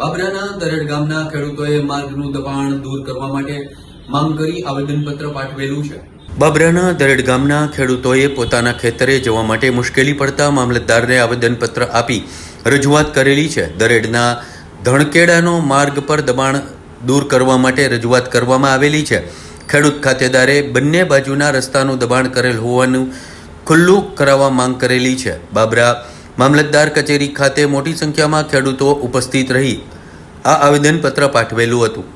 બાબરાના દરેડ ગામના ખેડૂતોએ માર્ગનું દબાણ દૂર કરવા માટે માંગ કરી આવેદનપત્ર પાઠવેલું છે. બાબરાના દરેડ ગામના ખેડૂતોએ પોતાના ખેતરે જવા માટે મુશ્કેલી પડતા મામલતદારને આવેદનપત્ર આપી રજૂઆત કરેલી છે. દરેડના ધણકેડાનો માર્ગ પર દબાણ દૂર કરવા માટે રજૂઆત કરવામાં આવેલી છે. ખેડૂત ખાતેદારે બંને બાજુના રસ્તાનું દબાણ કરેલ હોવાનું ખુલ્લું કરાવવા માંગ કરેલી છે. બાબરા મામલતદાર કચેરી ખાતે મોટી સંખ્યામાં ખેડૂતો ઉપસ્થિત રહી આ આવેદનપત્ર પાઠવેલું હતું.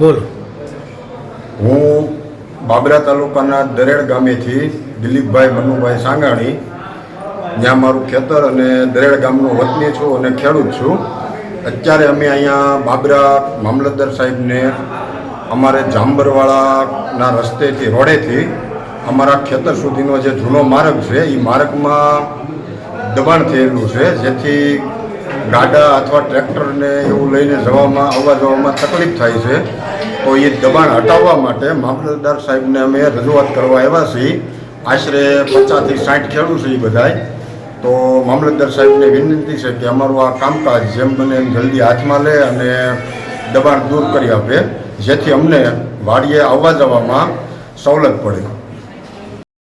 બોલો. હું બાબરા તાલુકાના દરેડ ગામેથી દિલીપભાઈ મનુભાઈ સાંગાણી. જ્યાં મારું ખેતર અને દરેડ ગામનો વતની છું અને ખેડૂત છું. અત્યારે અમે અહીંયા બાબરા મામલતદાર સાહેબને અમારે જાંબરવાળાના રસ્તેથી, રોડેથી અમારા ખેતર સુધીનો જે જૂનો માર્ગ છે એ માર્ગમાં દબાણ થયેલું છે, જેથી ગાડા અથવા ટ્રેક્ટરને એવું લઈને જવામાં આવવા જવામાં તકલીફ થાય છે. તો એ દબાણ હટાવવા માટે મામલતદાર સાહેબને અમે રજૂઆત કરવા આવ્યા છીએ. આશરે પચાસથી સાઠ ખેડૂત છે એ બધાય. તો મામલતદાર સાહેબને વિનંતી છે કે અમારું આ કામકાજ જેમ બને એમ જલ્દી હાથમાં લે અને દબાણ દૂર કરી આપે, જેથી અમને વાડીએ આવવા જવામાં સવલત પડે.